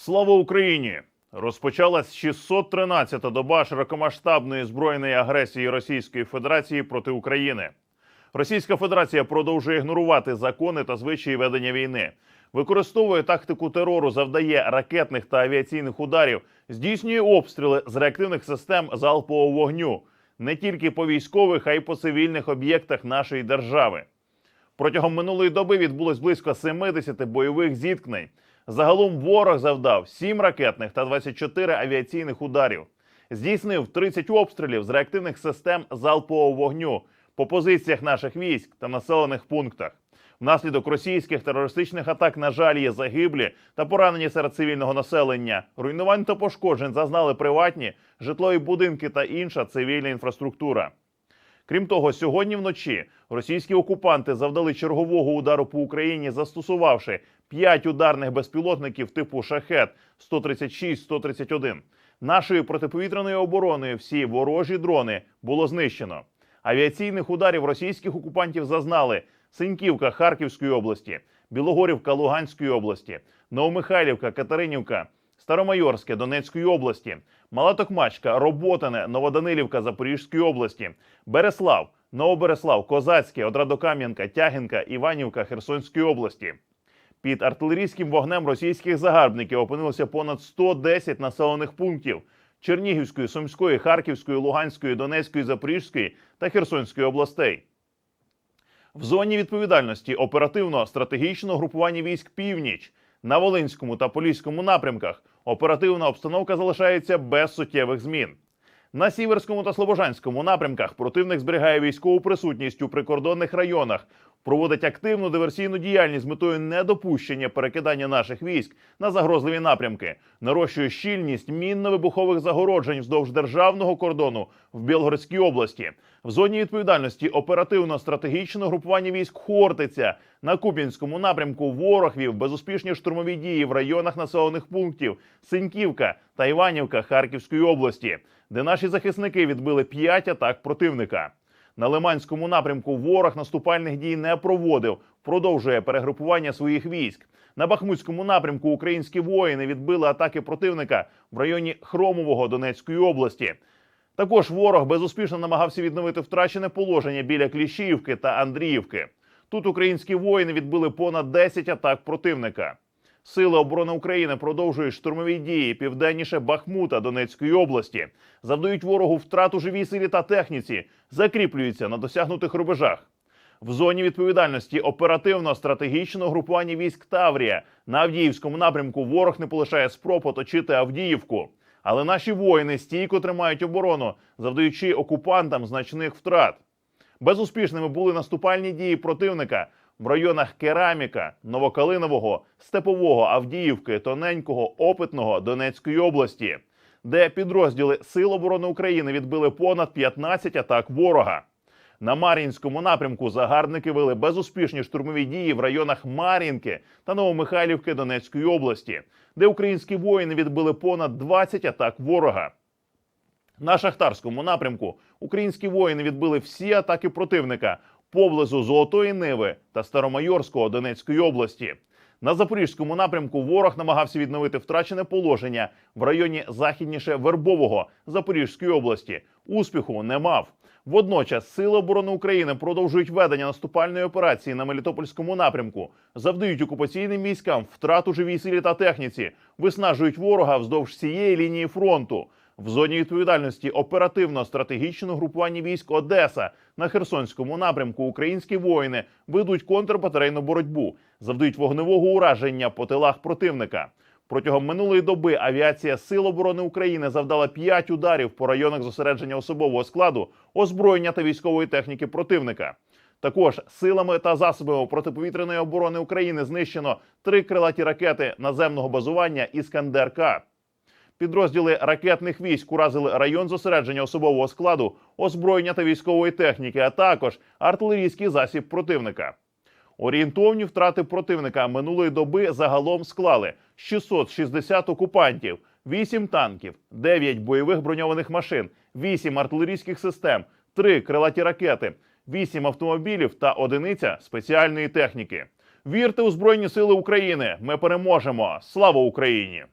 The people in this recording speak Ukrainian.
Слава Україні! Розпочалась 613-та доба широкомасштабної збройної агресії Російської Федерації проти України. Російська Федерація продовжує ігнорувати закони та звичаї ведення війни, використовує тактику терору, завдає ракетних та авіаційних ударів, здійснює обстріли з реактивних систем залпового вогню не тільки по військових, а й по цивільних об'єктах нашої держави. Протягом минулої доби відбулось близько 70 бойових зіткнень. Загалом ворог завдав 7 ракетних та 24 авіаційних ударів. Здійснив 30 обстрілів з реактивних систем залпового вогню по позиціях наших військ та населених пунктах. Внаслідок російських терористичних атак, на жаль, є загиблі та поранені серед цивільного населення. Руйнувань та пошкоджень зазнали приватні, житлові будинки та інша цивільна інфраструктура. Крім того, сьогодні вночі російські окупанти завдали чергового удару по Україні, застосувавши 5 ударних безпілотників типу шахет 136-131. Нашою протиповітряною обороною всі ворожі дрони було знищено. Авіаційних ударів російських окупантів зазнали Синьківка Харківської області, Білогорівка Луганської області, Новомихайлівка, Катеринівка, Старомайорське Донецької області, Мала Токмачка, Роботине, Новоданилівка Запорізької області, Береслав, Новобереслав, Козацьке, Одрадокам'янка, Тягінка, Іванівка Херсонської області. Під артилерійським вогнем російських загарбників опинилося понад 110 населених пунктів Чернігівської, Сумської, Харківської, Луганської, Донецької, Запорізької та Херсонської областей. В зоні відповідальності оперативно-стратегічного групування військ Північ на Волинському та Поліському напрямках оперативна обстановка залишається без суттєвих змін. На Сіверському та Слобожанському напрямках противник зберігає військову присутність у прикордонних районах, проводить активну диверсійну діяльність з метою недопущення перекидання наших військ на загрозливі напрямки, нарощує щільність мінно-вибухових загороджень вздовж державного кордону в Білгородській області. В зоні відповідальності оперативно-стратегічного групування військ Хортиця на Куп'янському напрямку ворог вів безуспішні штурмові дії в районах населених пунктів Синьківка та Іванівка Харківської області, де наші захисники відбили 5 атак противника. На Лиманському напрямку ворог наступальних дій не проводив, продовжує перегрупування своїх військ. На Бахмутському напрямку українські воїни відбили атаки противника в районі Хромового Донецької області. Також ворог безуспішно намагався відновити втрачене положення біля Кліщіївки та Андріївки. Тут українські воїни відбили понад 10 атак противника. Сили оборони України продовжують штурмові дії південніше Бахмута Донецької області, завдають ворогу втрат у живій силі та техніці, закріплюються на досягнутих рубежах. В зоні відповідальності оперативно-стратегічного групування військ Таврія на Авдіївському напрямку ворог не полишає спроб оточити Авдіївку. Але наші воїни стійко тримають оборону, завдаючи окупантам значних втрат. Безуспішними були наступальні дії противника в районах Кераміка, Новокалинового, Степового, Авдіївки, Тоненького, Опитного Донецької області, де підрозділи Сил оборони України відбили понад 15 атак ворога. На Мар'їнському напрямку загарбники вели безуспішні штурмові дії в районах Мар'їнки та Новомихайлівки Донецької області, де українські воїни відбили понад 20 атак ворога. На шахтарському напрямку українські воїни відбили всі атаки противника поблизу Золотої Ниви та Старомайорського Донецької області. На запорізькому напрямку ворог намагався відновити втрачене положення в районі західніше Вербового Запорізької області. Успіху не мав. Водночас Сили оборони України продовжують ведення наступальної операції на Мелітопольському напрямку, завдають окупаційним військам втрату живій силі та техніці, виснажують ворога вздовж всієї лінії фронту. В зоні відповідальності оперативно-стратегічного групування військ Одеса на Херсонському напрямку українські воїни ведуть контрбатарейну боротьбу, завдають вогневого ураження по тилах противника. Протягом минулої доби авіація Сил оборони України завдала 5 ударів по районах зосередження особового складу, озброєння та військової техніки противника. Також силами та засобами протиповітряної оборони України знищено три крилаті ракети наземного базування Іскандер-К. Підрозділи ракетних військ уразили район зосередження особового складу, озброєння та військової техніки, а також артилерійський засіб противника. Орієнтовні втрати противника минулої доби загалом склали 660 окупантів, 8 танків, 9 бойових броньованих машин, 8 артилерійських систем, 3 крилаті ракети, 8 автомобілів та одиниця спеціальної техніки. Вірте у Збройні Сили України! Ми переможемо! Слава Україні!